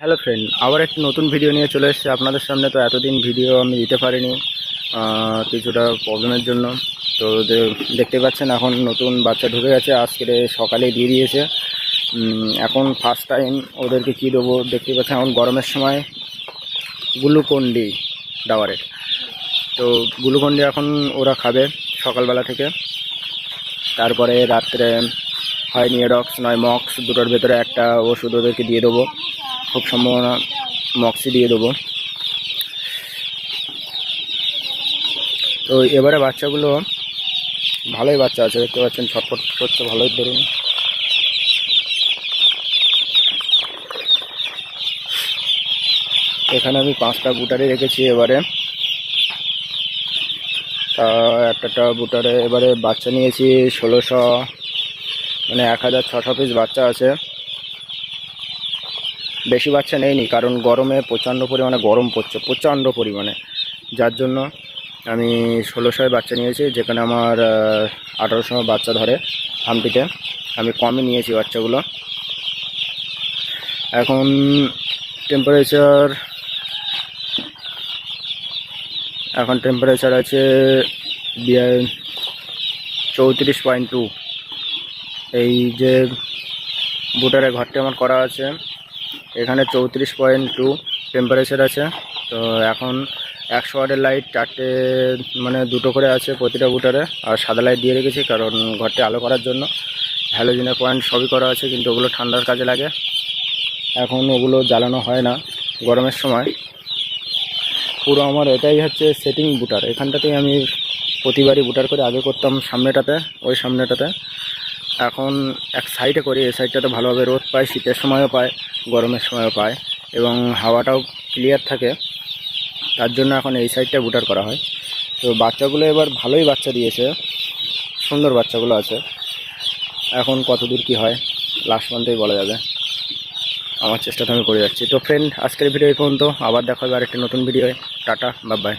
Hello friend আবার একটি নতুন ভিডিও নিয়ে চলে এসেছে আপনাদের সামনে। তো এতদিন ভিডিও আমি দিতে পারিনি কিছুটা প্রবলেমের জন্য। তো দেখতে পাচ্ছেন এখন নতুন বাচ্চা ঢুকে গেছে, আজকে সকালে দিয়ে দিয়েছে। এখন ফার্স্ট টাইম ওদেরকে কী দেবো? দেখতে পাচ্ছেন এখন গরমের সময় গ্লুকন্ডি ডাওয়ারের তো গ্লুকন্ডি এখন ওরা খাবে সকালবেলা থেকে। তারপরে রাত্রে হয় নিয়েডক্স নয় মক্স দুটোর ভেতরে একটা ওষুধ ওদেরকে দিয়ে দেবো। খুব সম্ভাবনা মক্সি দিয়ে দেবো। তো এবারে বাচ্চাগুলো ভালোই বাচ্চা আছে, দেখতে পাচ্ছেন ছটফট করছে, ভালোই ধরুন। এখানে আমি পাঁচটা বুটারে রেখেছি এবারে। তা একটা বুটারে এবারে বাচ্চা নিয়েছি ষোলোশো মানে এক হাজার ছশো পিস বাচ্চা আছে। বেশি বাচ্চা নেইনি কারণ গরমে প্রচণ্ড পরিমাণে গরম পড়ছে, প্রচণ্ড পরিমাণে। যার জন্য আমি ষোলোশোয় বাচ্চা নিয়েছি, যেখানে আমার আঠারোশো বাচ্চা ধরে হামটিতে আমি কমই নিয়েছি বাচ্চাগুলো। এখন টেম্পারেচার এখন টেম্পারেচার আছে চৌত্রিশ পয়েন্ট টু এই যে বুটারে ঘরটি আমার করা আছে। এখানে চৌত্রিশ পয়েন্ট টু টেম্পারেচার আছে। তো এখন একশো ওয়াটের লাইট চারটে মানে দুটো করে আছে প্রতিটা বুটারে আর সাদা লাইট দিয়ে রেখেছি কারণ ঘরটি আলো করার জন্য। হ্যালোজিনের পয়েন্ট সবই করা আছে, কিন্তু ওগুলো ঠান্ডার কাজে লাগে। এখন ওগুলো জ্বালানো হয় না গরমের সময়। পুরো আমার এটাই হচ্ছে সেটিং বুটার এখানটাতেই আমি প্রতিবারই বুটার করে আগে করতাম সামনেটাতে, ওই সামনেটাতে। এখন এক সাইডে করি, এই সাইডটাতে ভালোভাবে রোদ পায়, শীতের সময়ও পায়, গরমের সময়ও পায় এবং হাওয়াটাও ক্লিয়ার থাকে। তার জন্য এখন এই সাইডটা বুটার করা হয়। তো বাচ্চাগুলো এবার ভালোই বাচ্চা দিয়েছে, সুন্দর বাচ্চাগুলো আছে। এখন কত দূর কী হয় লাস্ট মান্থেই বলা যাবে। আমার চেষ্টা তো আমি করে যাচ্ছি। তো ফ্রেন্ড আজকের ভিডিও এই পর্যন্ত। আবার দেখা হবে আরেকটি নতুন ভিডিও টাটা বাই বাই